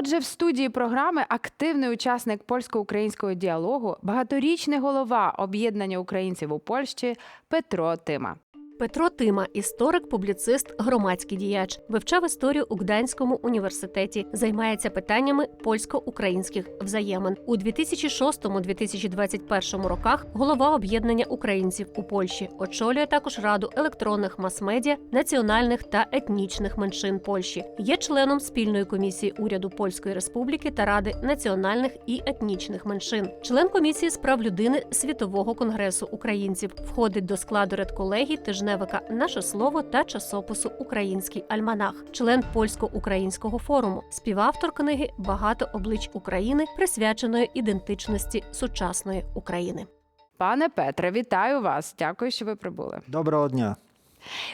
Отже, в студії програми активний учасник польсько-українського діалогу, багаторічний голова об'єднання українців у Польщі Петро Тима. Петро Тима, історик, публіцист, громадський діяч, вивчав історію у Гданському університеті, займається питаннями польсько-українських взаємин. У 2006-2021 роках голова об'єднання українців у Польщі очолює також раду електронних мас-медіа, національних та етнічних меншин Польщі. Є членом спільної комісії уряду Польської Республіки та Ради національних і етнічних меншин, член комісії з прав людини Світового конгресу українців, входить до складу редколегії тижневика Наше слово та часопису Український альманах, член польсько-українського форуму, співавтор книги Багато облич України, присвяченої ідентичності сучасної України. Пане Петре, вітаю вас. Дякую, що ви прибули. Доброго дня.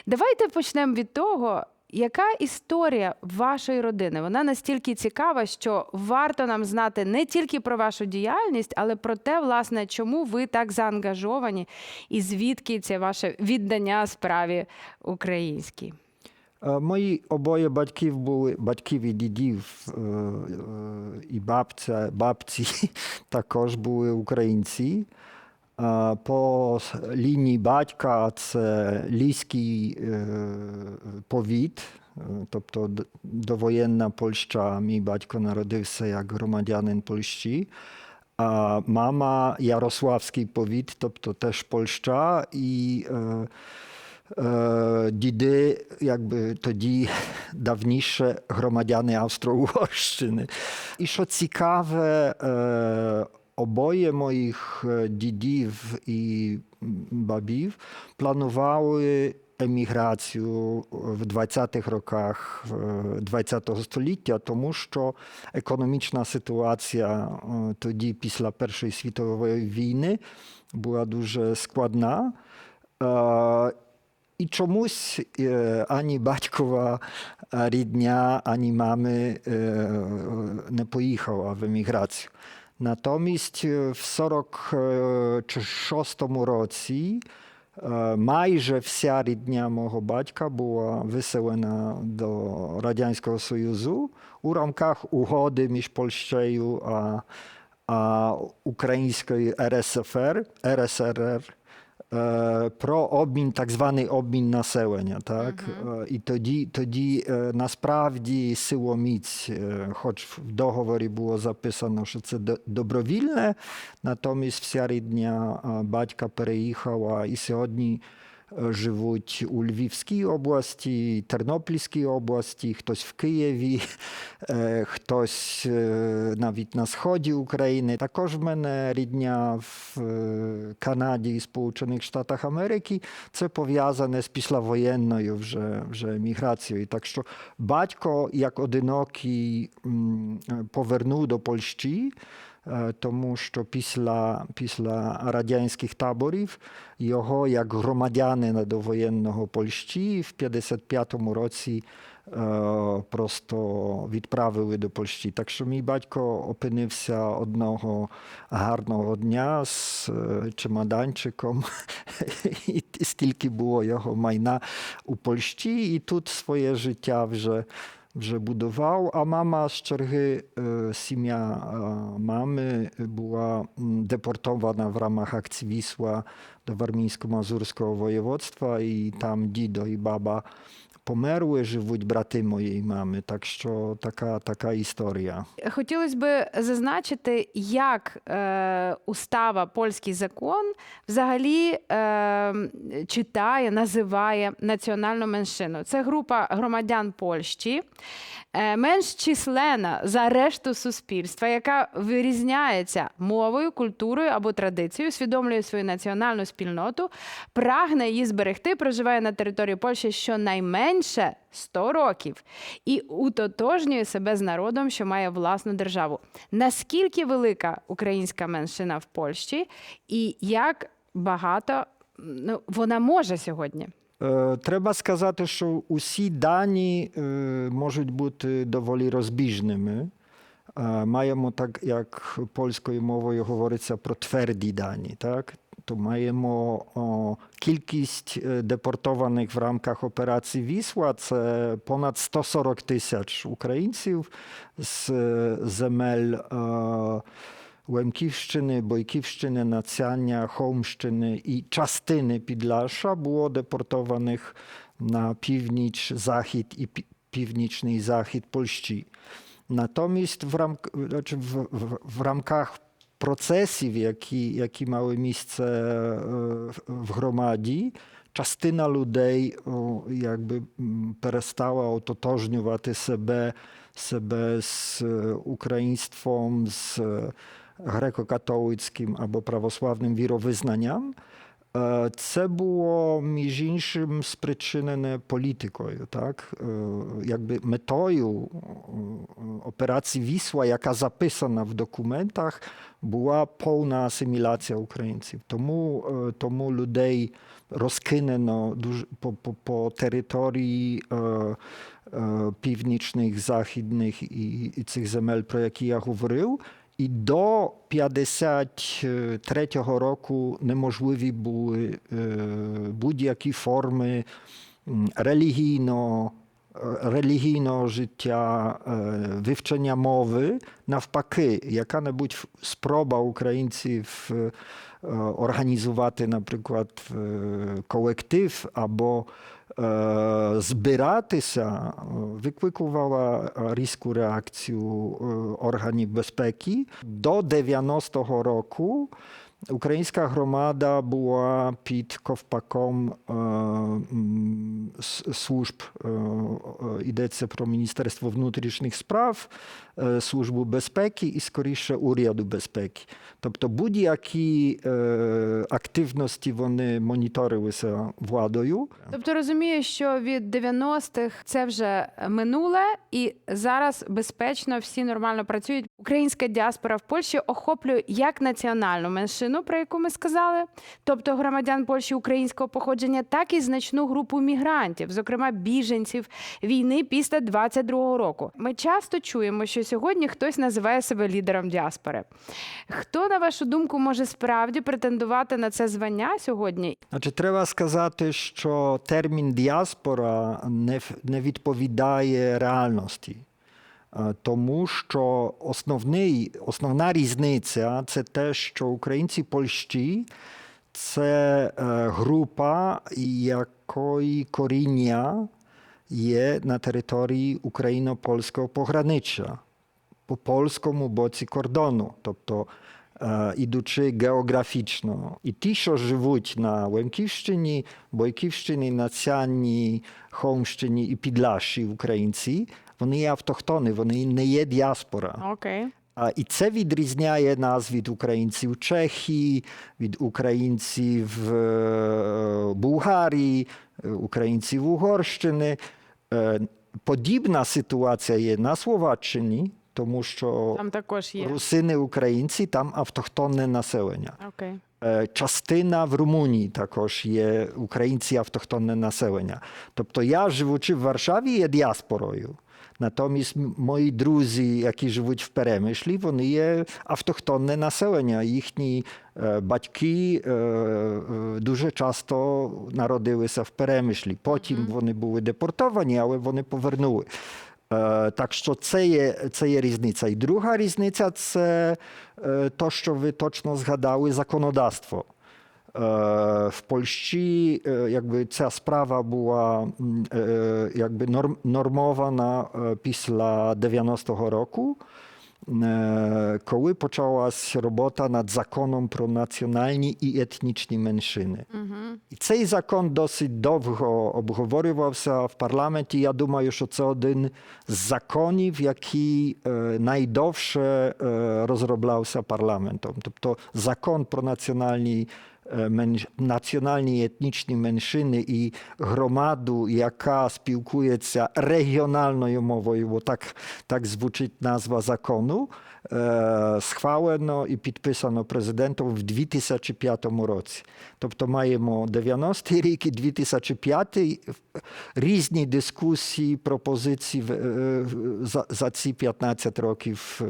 Давайте почнемо від того, яка історія вашої родини. Вона настільки цікава, що варто нам знати не тільки про вашу діяльність, але про те, власне, чому ви так заангажовані і звідки це ваше віддання справі українській. Е, Мої обоє батьків були батьків і дідів е, е, і бабця, бабці також були українці. Е, По лінії батька це ліський е, повіт, е, тобто д- довоєнна Польща. Мій батько народився як громадянин Польщі. А мама Ярославський повіт, тобто теж Польща. І е, Е, Діди, якби тоді давніше громадяни Австро-Угорщини. І що цікаве, е, обоє моїх е, дідів і бабів планували еміграцію в 20-х роках е, ХХ століття, тому що економічна ситуація е, тоді, після Першої світової війни, була дуже складна. Е, і чомусь е, ані батькова е, рідня, ані мами е, не поїхала в еміграцію. Натомість е, в 46-му році е, майже вся рідня мого батька була виселена до Радянського Союзу у рамках угоди між Польщею а, а українською РСФР, РСРР е, про обмін, так званий обмін населення. Так? Е, І тоді, тоді насправді силоміць, хоч в договорі було записано, що це добровільне, натомість вся рідня батька переїхала і сьогодні. Е, Живуть у Львівській області, Тернопільській області, хтось в Києві, е, хтось е, навіть на сході України. Також в мене рідня в Канаді і Сполучених Штатах Америки. Це пов'язане з післявоєнною вже, вже міграцією. Так що батько, як одинокий, повернув до Польщі. Е, Тому що після, після радянських таборів його як громадянина довоєнного Польщі в 55-му році е, просто відправили до Польщі. Так що мій батько опинився одного гарного дня з е, чемоданчиком, і стільки було його майна у Польщі, і тут своє життя вже. Вже будував, а мама з черги, е, сім'я е, мами була м, депортована в рамах акції Вісла до Вармійсько-Мазурського воєводства, і там дідо і баба померли, живуть брати моєї мами. Так що така, така історія. Хотілося б зазначити, як е, устава польський закон взагалі е, читає, називає національну меншину. Це група громадян Польщі, менш числена за решту суспільства, яка вирізняється мовою, культурою або традицією, усвідомлює свою національну спільноту, прагне її зберегти, проживає на території Польщі щонайменше 100 років і утотожнює себе з народом, що має власну державу. Наскільки велика українська меншина в Польщі, і як багато ну, вона може сьогодні? Е, Треба сказати, що усі дані е, можуть бути доволі розбіжними. Е, Маємо так, як польською мовою говориться про тверді дані. Так? То маємо о, кількість депортованих в рамках операції Вісла. Це понад 140 тисяч українців з земель е, Лемківщини, Бойківщини, Нацяння, Холмщини і частини Підляша було депортованих на північ, захід і пі- північний захід Польщі. Натомість в, рамк, значить, в, в, в рамках процесів, які, які мали місце е, в громаді, частина людей о, якби м, перестала ототожнювати себе, себе з е, українством, з е, греко-католицьким або православним віровизнанням. Е, Це було між іншим спричинене політикою, так? Е, Якби метою е, операції Вісла, яка записана в документах, була повна асиміляція українців. Тому, тому людей розкинено по, по, по території північних, західних і, і цих земель, про які я говорив. І до 53-го року неможливі були е, будь-які форми релігійного, е, релігійного життя, е, вивчення мови. Навпаки, яка-небудь спроба українців організувати, наприклад, колектив або збиратися, е, викликувала е, різку реакцію е, органів безпеки. До 90-го року українська громада була під ковпаком е, служб. е, е, Йдеться про Міністерство внутрішніх справ, Службу безпеки і скоріше уряду безпеки. Тобто будь-які активності вони моніторилися владою. Тобто розумію, що від 90-х це вже минуле, і зараз безпечно всі нормально працюють. Українська діаспора в Польщі охоплює як національну меншину, про яку ми сказали, тобто громадян Польщі українського походження, так і значну групу мігрантів, зокрема біженців війни після 22-го року. Ми часто чуємо, що сьогодні хтось називає себе лідером діаспори. Хто, на вашу думку, може справді претендувати на це звання сьогодні? Значить, треба сказати, що термін діаспора не відповідає реальності. Е, Тому що основний, основна різниця це те, що українці Польщі це е, група, якої коріння є на території україно-польського пограниччя по польському боці кордону, тобто е, ідучи географічно. І ті, що живуть на Лемківщині, Бойківщині, Нацянні, Холмщині і Підляші українці, вони є автохтони, вони не є діаспора. Окей. І це відрізняє нас від українців Чехії, від українців е, Болгарії, е, українців Угорщини. Е, Подібна ситуація є на Словаччині, тому що Там також є. русини українці там автохтонне населення. Е, Частина в Румунії також є українці автохтонне населення. Тобто я, живучи в Варшаві, є діаспорою. Натомість мої друзі, які живуть в Перемишлі, вони є автохтонне населення. Їхні батьки дуже часто народилися в Перемишлі. Потім вони були депортовані, але вони повернули. Так що це є, це є різниця. І друга різниця це то, що ви точно згадали, законодавство. Е, В Польщі е, якби ця справа була е, якби нормована після 90-го року, коли почалась робота над законом про національні і етнічні меншини. І цей закон досить довго обговорювався в парламенті. Я думаю, що це один з законів, який найдовше розроблявся парламентом. Тобто закон про національні, е, менш... національні і етнічні меншини і громаду, яка спілкується регіональною мовою, бо так, так звучить назва закону. Е, схвалено і підписано президентом в 2005 році. Тобто маємо 90-й рік і 2005 різні дискусії, пропозиції е, за, за ці 15 років е,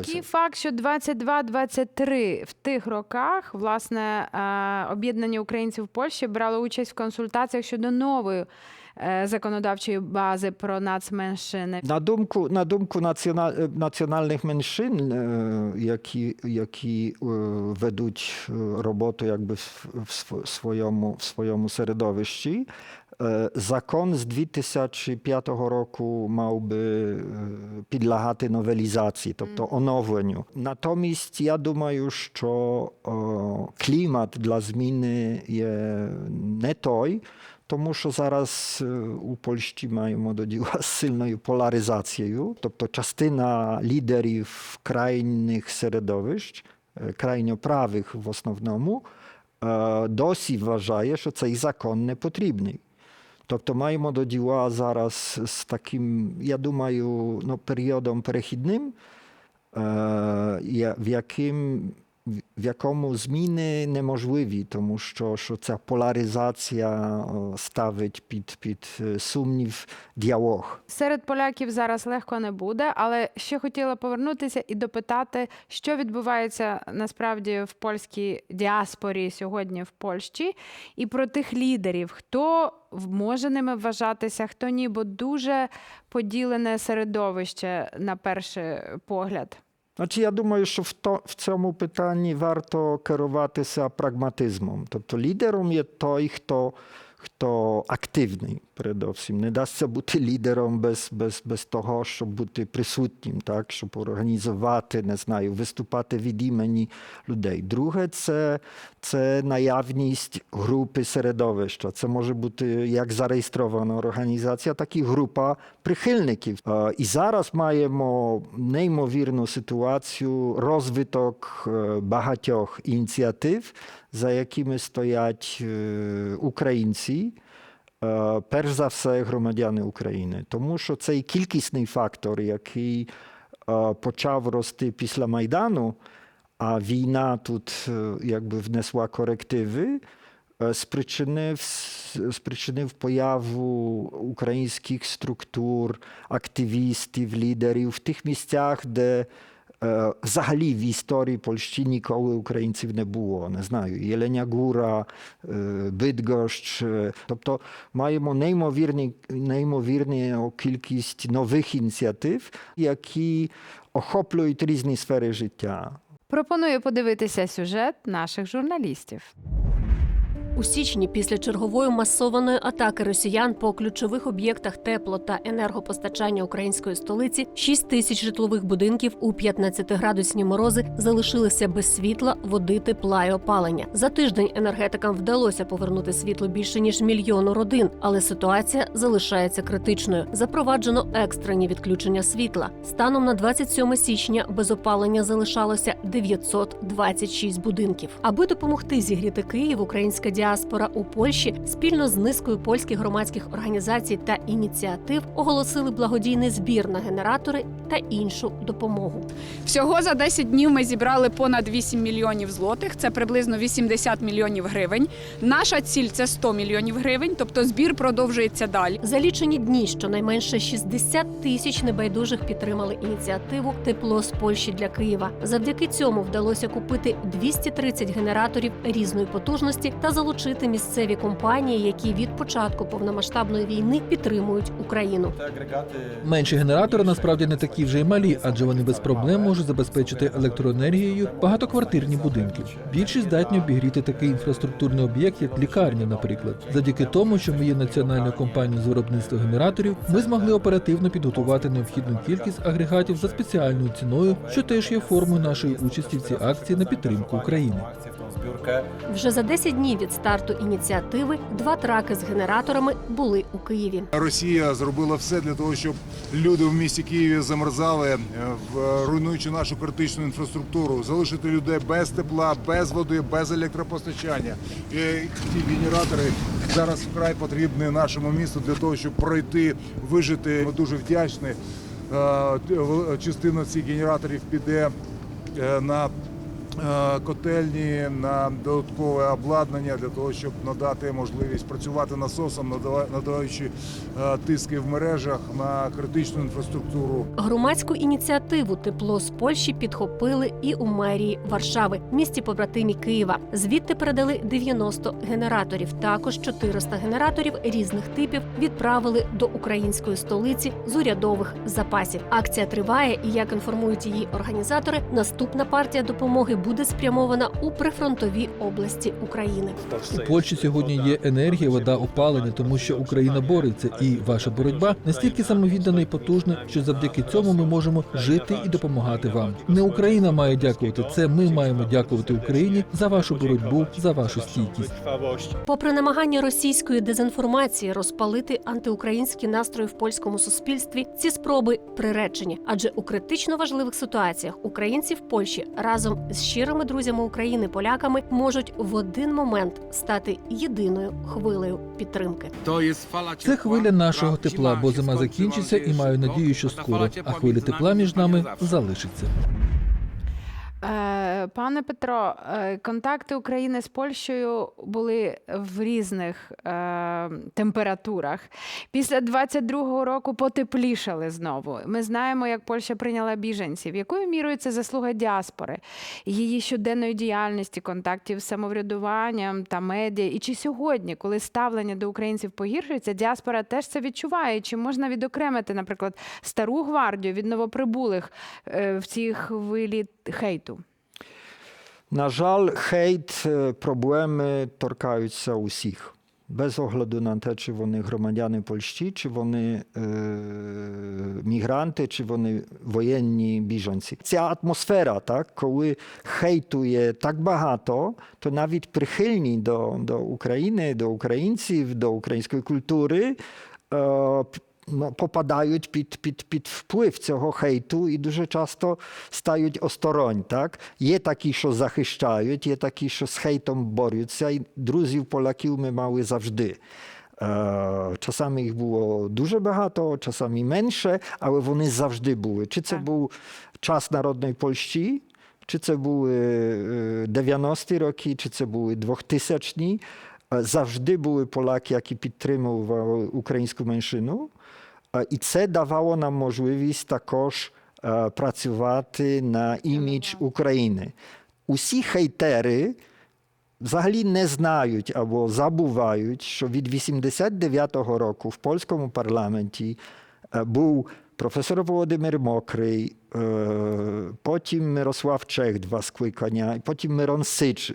А такий факт, що 22-23 в тих роках власне об'єднання українців в Польщі брало участь в консультаціях щодо нової законодавчої бази про нацменшини. На думку, на думку націона, е, національних меншин, е, які, які е, ведуть е, роботу якби в, своєму, в своєму середовищі, е, закон з 2005 року мав би е, підлягати новелізації, тобто оновленню. Натомість я думаю, що клімат для зміни є не той, тому що зараз е, у Польщі маємо до діла з сильною поляризацією, тобто частина лідерів крайніх середовищ, е, крайньоправих в основному, е, досі вважає, що цей закон не потрібний. Тобто маємо до діла зараз з таким, я думаю, ну, періодом перехідним, е, я- в яким в якому зміни неможливі, тому що, що ця поляризація ставить під, під сумнів діалог. Серед поляків зараз легко не буде, але ще хотіла повернутися і допитати, що відбувається насправді в польській діаспорі сьогодні в Польщі, і про тих лідерів, хто може ними вважатися, хто ні, бо дуже поділене середовище на перший погляд. Значить, я думаю, що в, то, в цьому питанні варто керуватися прагматизмом. Тобто лідером є той, хто, хто активний, передовсім. Не дасться бути лідером без, без, без того, щоб бути присутнім, так? щоб організувати, не знаю, виступати від імені людей. Друге, це, це наявність групи середовища. Це може бути як зареєстрована організація, так і група прихильників. І зараз маємо неймовірну ситуацію, розвиток е, багатьох ініціатив, за якими стоять е, українці. Е, Перш за все, громадяни України, тому що цей кількісний фактор, який е, почав рости після Майдану, а війна тут е, якби внесла корективи, спричинив, спричинив появу українських структур, активістів, лідерів в тих місцях, де взагалі в історії Польщі ніколи українців не було. Не знаю, Єлення Гура, е, Бидгощ. е, Тобто маємо неймовірні, неймовірну кількість нових ініціатив, які охоплюють різні сфери життя. Пропоную подивитися сюжет наших журналістів. У січні, після чергової масованої атаки росіян по ключових об'єктах тепло та енергопостачання української столиці, 6 тисяч житлових будинків у 15-градусні морози залишилися без світла, води, тепла і опалення. За тиждень енергетикам вдалося повернути світло більше ніж мільйону родин, але ситуація залишається критичною. Запроваджено екстрені відключення світла. Станом на 27 січня без опалення залишалося 926 будинків. Аби допомогти зігріти Київ, українська діаспора у Польщі спільно з низкою польських громадських організацій та ініціатив оголосили благодійний збір на генератори та іншу допомогу. Всього за 10 днів ми зібрали понад 8 мільйонів злотих. Це приблизно 80 мільйонів гривень. Наша ціль це 100 мільйонів гривень, тобто збір продовжується далі. За лічені дні щонайменше 60 тисяч небайдужих підтримали ініціативу Тепло з Польщі для Києва. Завдяки цьому вдалося купити 230 генераторів різної потужності та залучити місцеві компанії, які від початку повномасштабної війни підтримують Україну. Менші генератори насправді не такі вже й малі, адже вони без проблем можуть забезпечити електроенергією багатоквартирні будинки. Більшість здатні обігріти такий інфраструктурний об'єкт, як лікарня, наприклад. Завдяки тому, що ми є національною компанією з виробництва генераторів, ми змогли оперативно підготувати необхідну кількість агрегатів за спеціальною ціною, що теж є формою нашої участі в цій акції на підтримку України. Вже за 10 днів від старту ініціативи два траки з генераторами були у Києві. Росія зробила все для того, щоб люди в місті Києві замерзали, е, в- руйнуючи нашу критичну інфраструктуру, залишити людей без тепла, без води, без електропостачання. І ці генератори зараз вкрай потрібні нашому місту для того, щоб пройти, вижити. Ми дуже вдячні Е, Частина цих генераторів піде е, на котельні, на додаткове обладнання для того, щоб надати можливість працювати насосом, надаючи е, тиски в мережах на критичну інфраструктуру. Громадську ініціативу Тепло з Польщі підхопили і у мерії Варшави, місті побратимі Києва. Звідти передали 90 генераторів. Також 400 генераторів різних типів відправили до української столиці з урядових запасів. Акція триває, і як інформують її організатори, наступна партія допомоги буде спрямована у прифронтові області України. У Польщі сьогодні є енергія, вода, опалення, тому що Україна бореться, і ваша боротьба настільки самовіддана і потужна, що завдяки цьому ми можемо жити і допомагати вам. Не Україна має дякувати, це ми маємо дякувати Україні за вашу боротьбу, за вашу стійкість. Попри намагання російської дезінформації розпалити антиукраїнські настрої в польському суспільстві, ці спроби приречені, адже у критично важливих ситуаціях українці в Польщі разом з щирими друзями України, поляками можуть в один момент стати єдиною хвилею підтримки. Це хвиля нашого тепла, бо зима закінчиться, і маю надію, що скоро. А хвиля тепла між нами залишиться. Пане Петро, е, контакти України з Польщею були в різних е, температурах. Після 22-го року потеплішали знову. Ми знаємо, як Польща прийняла біженців. Якою мірою це заслуга діаспори, її щоденної діяльності, контактів з самоврядуванням та медіа? І чи сьогодні, коли ставлення до українців погіршується, діаспора теж це відчуває? Чи можна відокремити, наприклад, стару гвардію від новоприбулих е, в цій хвилі хейту? На жаль, хейт, е, проблеми торкаються усіх. Без огляду на те, чи вони громадяни Польщі, чи вони е, мігранти, чи вони воєнні біженці. Ця атмосфера, так, коли хейту є так багато, то навіть прихильні до, до України, до українців, до української культури. Е, попадають під, під, під вплив цього хейту і дуже часто стають осторонь. Так? Є такі, що захищають, є такі, що з хейтом борються, і друзів поляків ми мали завжди. Е, Часами їх було дуже багато, часами менше, але вони завжди були. Чи це був час народної Польщі, чи це були е, 90-ті роки, чи це були 2000-ті. Е, Завжди були Поляки, І це давало нам можливість також працювати на імідж України. Усі хейтери взагалі не знають або забувають, що від 89-го року в польському парламенті був професор Володимир Мокрий, потім Мирослав Чех, два скликання, потім Мирон Сич.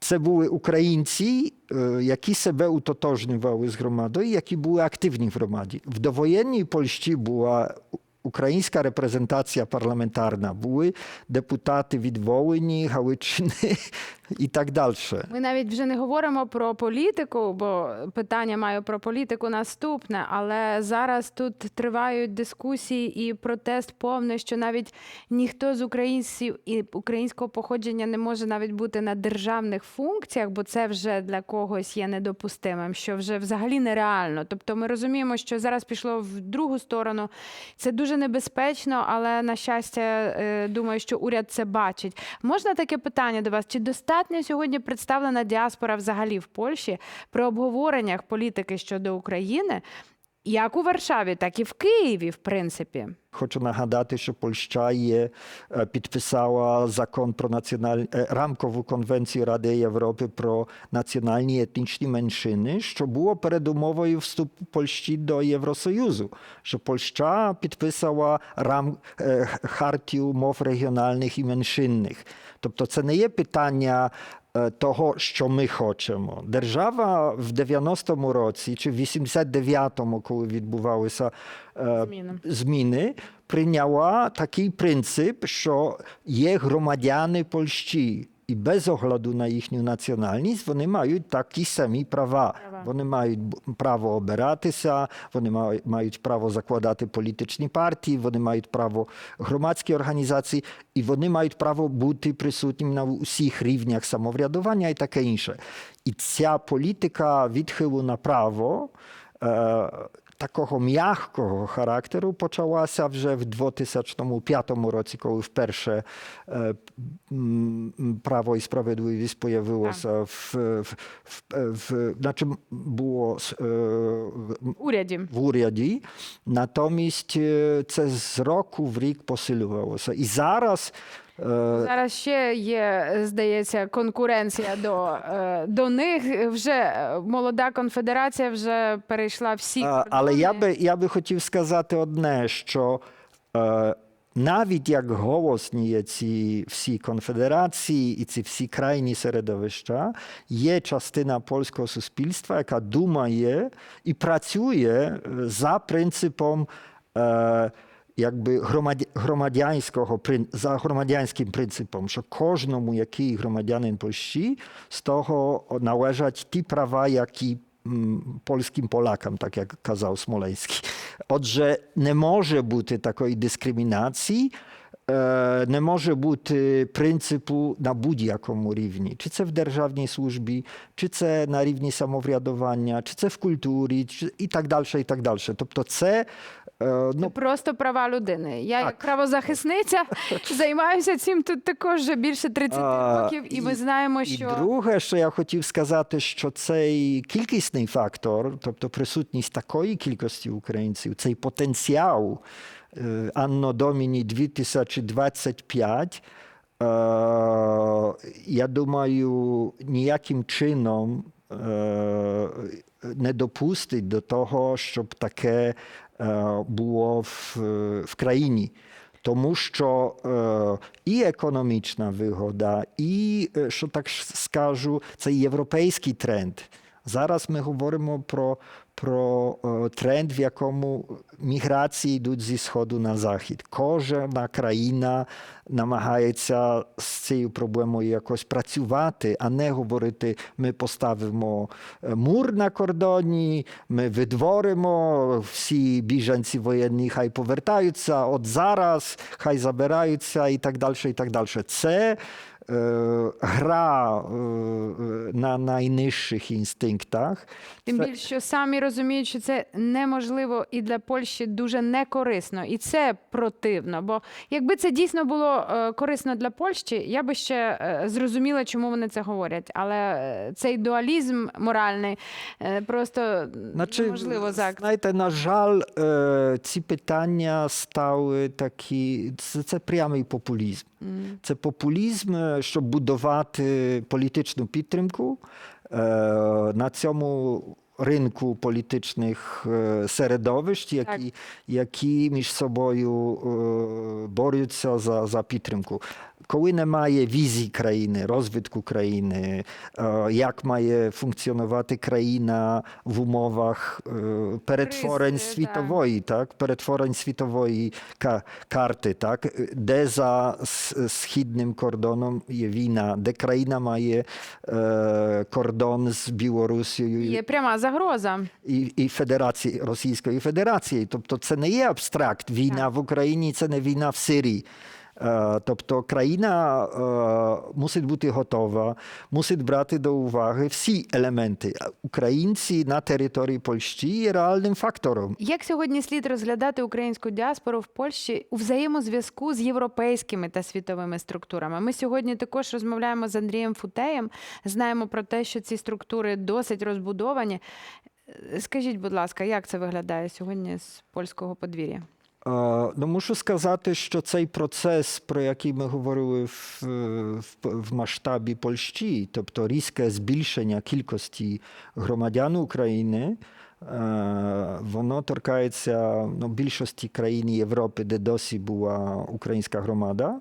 Е, два ск- Це були українці, е, які себе утотожнювали з громадою, які були активні в громаді. В довоєнній Польщі була українська репрезентація парламентарна, були депутати від Волині, Галичини і так далі. Ми навіть вже не говоримо про політику, бо питання маю про політику наступне. Але зараз тут тривають дискусії і протест повний, що навіть ніхто з українців і українського походження не може навіть бути на державних функціях, бо це вже для когось є недопустимим, що вже взагалі нереально. Тобто ми розуміємо, що зараз пішло в другу сторону. Це дуже небезпечно, але на щастя, е, думаю, що уряд це бачить. Можна таке питання до вас? Чи достатньо сьогодні представлена діаспора взагалі в Польщі при обговореннях політики щодо України, як у Варшаві, так і в Києві, в принципі? Хочу нагадати, що Польща є, е, підписала закон про національ... е, рамкову конвенцію Ради Європи про національні етнічні меншини, що було передумовою вступу Польщі до Євросоюзу. Що Польща підписала рам... е, хартію мов регіональних і меншинних. Тобто це не є питання того, що ми хочемо. Держава в 90-му році чи в 89-му, коли відбувалися е, Зміни. зміни, прийняла такий принцип, що є громадяни Польщі. І без огляду на їхню національність вони мають такі самі права. Вони мають право обиратися, вони мають, право закладати політичні партії, вони мають право громадські організації, і вони мають право бути присутніми на усіх рівнях самоврядування і таке інше. І ця політика відхилу направо. Е, такого м'якого характеру почалася вже в 2005 році, коли вперше е, м, м, Право і справедливість появилося в, в, в, в, значить, було с- е, в- Уряді. в уряді. Натомість е, це з року в рік посилювалося. І зараз е, Зараз ще є, здається, конкуренція до, е, до них. Вже е, молода конфедерація вже перейшла всі. Але я би, я би хотів сказати одне, що е, навіть як голосні є ці всі конфедерації і ці всі крайні середовища, є частина польського суспільства, яка думає і працює е, за принципом. Е, Якби громадя- громадянського прин- за громадянським принципом, що кожному, який громадянин Польщі, з того належать ті права, які м, польським Polakам, так як казав Смолейський. Отже, не може бути такої дискримінації, е, не може бути принципу на будь-якому рівні. Чи це в державній службі, чи це на рівні самоврядування, чи це в культурі, чи, і так далі, і так далі. Тобто це е, ну, Просто права людини. Я як правозахисниця займаюся цим тут також більше 30 років, і ми знаємо, що І друге, що я хотів сказати, що цей кількісний фактор, тобто присутність такої кількості українців, цей потенціал е, Анно Доміні 2025, е, я думаю, ніяким чином е, не допустить до того, щоб таке е, було в, в країні. Тому що е, і економічна вигода, і, е, що так скажу, це європейський тренд. Зараз ми говоримо про, про е, тренд, в якому міграції йдуть зі сходу на захід. Кожна країна намагається з цією проблемою якось працювати, а не говорити, ми поставимо е, мур на кордоні, ми видворимо всі біженці воєнні, хай повертаються, от зараз хай забираються і так далі. І так далі. Це гра е, на найнижчих інстинктах. тим більше що самі розуміють, що це неможливо і для Польщі дуже некорисно, і це противно. Бо якби це дійсно було е, корисно для Польщі, я би ще е, зрозуміла, чому вони це говорять. Але е, цей дуалізм моральний е, просто Значить, неможливо так. Знаєте, на жаль, е, ці питання стали такі. Це, це прямий популізм. Це популізм, е, щоб будувати політичну підтримку е, на цьому ринку політичних е, середовищ, які, які між собою е, борються за, за підтримку. Коли немає візії країни, розвитку країни, е, як має функціонувати країна в умовах перетворень світової, так, перетворень світової карти, так, де за східним кордоном є війна, де країна має кордон з Білорусією. Є пряма загроза. і, і Федерації Російської Федерації. Тобто це не є абстракт. Війна в Україні це не війна в Сирії. Е, Тобто країна е, мусить бути готова, мусить брати до уваги всі елементи. Українці на території Польщі є реальним фактором. Як сьогодні слід розглядати українську діаспору в Польщі у взаємозв'язку з європейськими та світовими структурами? Ми сьогодні також розмовляємо з Андрієм Футеєм. Знаємо про те, що ці структури досить розбудовані. Е, Скажіть, будь ласка, як це виглядає сьогодні з польського подвір'я? Е, Ну, мушу сказати, що цей процес, про який ми говорили в, в, в масштабі Польщі, тобто різке збільшення кількості громадян України, е, воно торкається ну, більшості країн Європи, де досі була українська громада.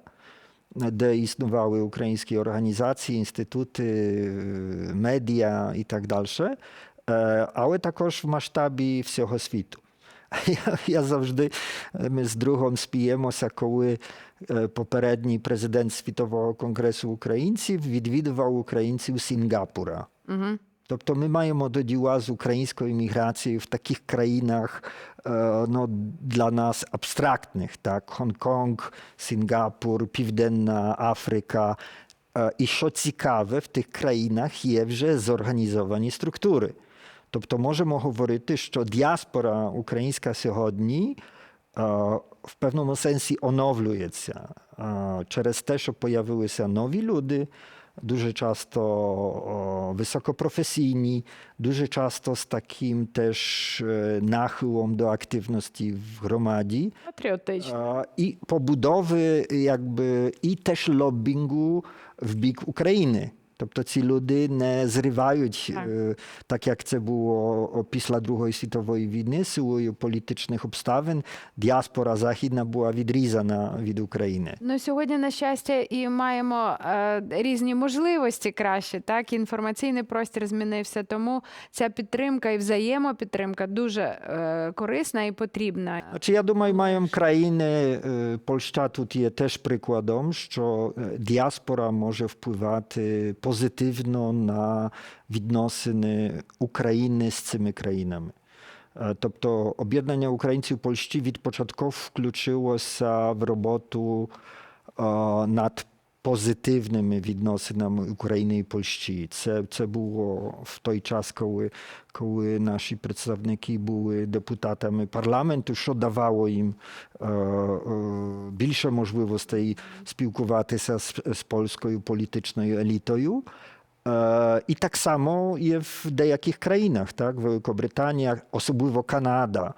Де існували українські організації, інститути, е, медіа і так далі, Е, але також в масштабі всього світу. Я, я завжди ми з другом спіємося, коли е, попередній президент Світового конгресу українців відвідував українців Сінгапура. Угу. Тобто ми маємо до діла з українською міграцією в таких країнах е, ну, для нас абстрактних, так? Гонконг, Сінгапур, Південна Африка. Е, І що цікаве, в тих країнах є вже зорганізовані структури. Тобто можемо говорити, що діаспора українська сьогодні е, в певному сенсі оновлюється е, через те, що появилися нові люди, дуже часто о, високопрофесійні, дуже часто з таким теж е, нахилом до активності в громаді. Патріотично. І побудови якби і теж лоббінгу в бік України. Тобто ці люди не зривають, Так. е, так як це було після Другої світової війни, силою політичних обставин. Діаспора західна була відрізана від України. Ну, сьогодні, на щастя, і маємо е, різні можливості краще. Так, інформаційний простір змінився. Тому ця підтримка і взаємопідтримка дуже е, корисна і потрібна. Значить, я думаю, маємо країни, е, Польща тут є теж прикладом, що е, діаспора може впливати позитивно на відносини України з цими країнами. Е, Тобто об'єднання українців Польщі від початку включилося в роботу е, над позитивними відносинами України і Польщі. Це, це було в той час, коли, коли наші представники були депутатами парламенту, що давало їм е, е, більше можливостей спілкуватися з, з польською політичною елітою. Е, І так само є в деяких країнах, так? Великобританія, особливо Канада.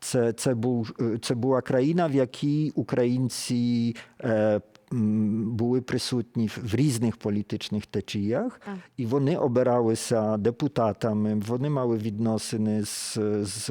Це, це, був, е, це була країна, в якій українці е, м, були присутні в- в різних політичних течіях, Так. і вони обиралися депутатами, вони мали відносини з, з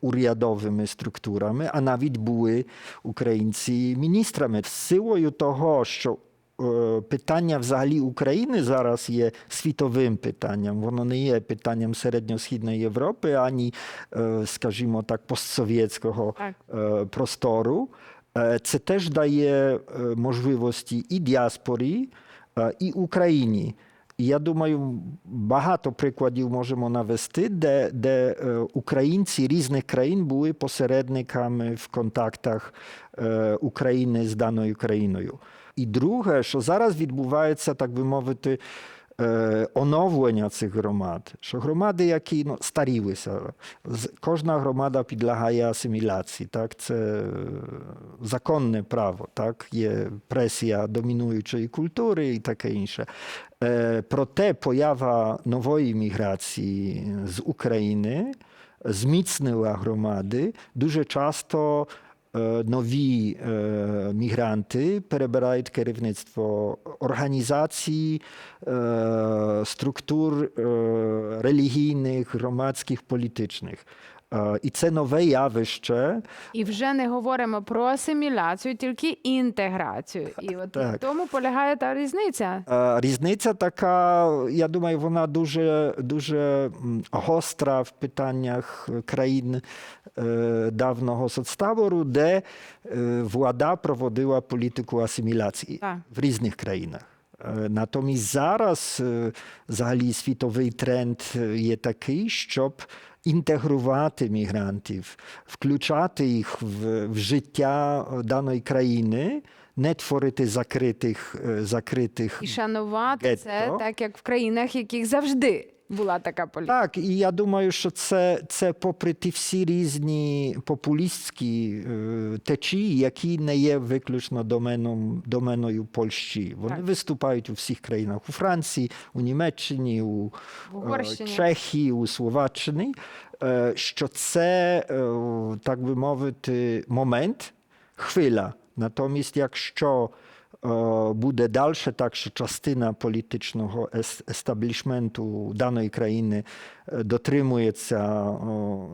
урядовими структурами, а навіть були українці міністрами. Силою того, що е, питання взагалі України зараз є світовим питанням. Воно не є питанням середньосхідної Європи, ані, е, скажімо так, постсовєтського Так. е, простору. Е, Це теж дає е, можливості і діаспорі, е, і Україні. І я думаю, багато прикладів можемо навести, де, де українці різних країн були посередниками в контактах України з даною країною. І друге, що зараз відбувається, так би мовити, е, оновлення цих громад, що громади, які ну, старілися, кожна громада підлягає асиміляції. Так? Це е, законне право, так? є пресія домінуючої культури і таке інше. Е, Проте поява нової міграції з України зміцнила громади дуже часто. Е, Нові е, мігранти перебирають керівництво організацій, е, структур е, релігійних, громадських, політичних. І це нове явище. І вже не говоримо про асиміляцію, тільки інтеграцію. І от Так. в тому полягає та різниця. Різниця така, я думаю, вона дуже, дуже гостра в питаннях країн е, давнього соцтабору, де е, влада проводила політику асиміляції Так. в різних країнах. Е, Натомість зараз взагалі світовий тренд є такий, щоб інтегрувати мігрантів, включати їх в, в життя даної країни, не творити закритих, е, закритих І шанувати це так, як в країнах, яких завжди була така політика. Так, і я думаю, що це, це попри ті всі різні популістські е, течії, які не є виключно доменом, доменою Польщі. Вони Так. виступають у всіх країнах у Франції, у Німеччині, у е, Чехії, у Словаччині, е, що це, е, так би мовити, момент, хвиля. Натомість, якщо буде далі так, що частина політичного ес- естаблішменту даної країни е, дотримується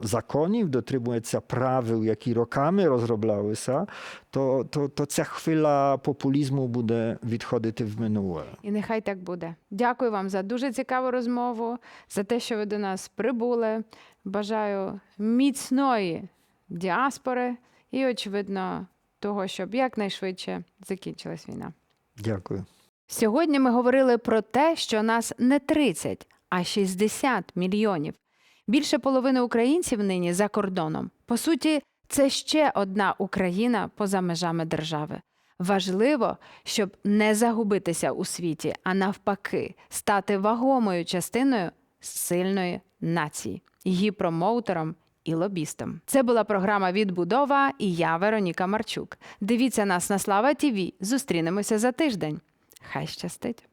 законів, дотримується правил, які роками розроблялися, то, то, то ця хвиля популізму буде відходити в минуле. І нехай так буде. Дякую вам за дуже цікаву розмову, за те, що ви до нас прибули. Бажаю міцної діаспори і, очевидно, того, щоб якнайшвидше закінчилась війна. Дякую. Сьогодні ми говорили про те, що нас не 30, а 60 мільйонів. Більше половини українців нині за кордоном. По суті, це ще одна Україна поза межами держави. Важливо, щоб не загубитися у світі, а навпаки, стати вагомою частиною сильної нації. її промоутерам і лобістам. Це була програма Відбудова і я, Вероніка Марчук. Дивіться нас на Слава ТІВІ. Зустрінемося за тиждень. Хай щастить!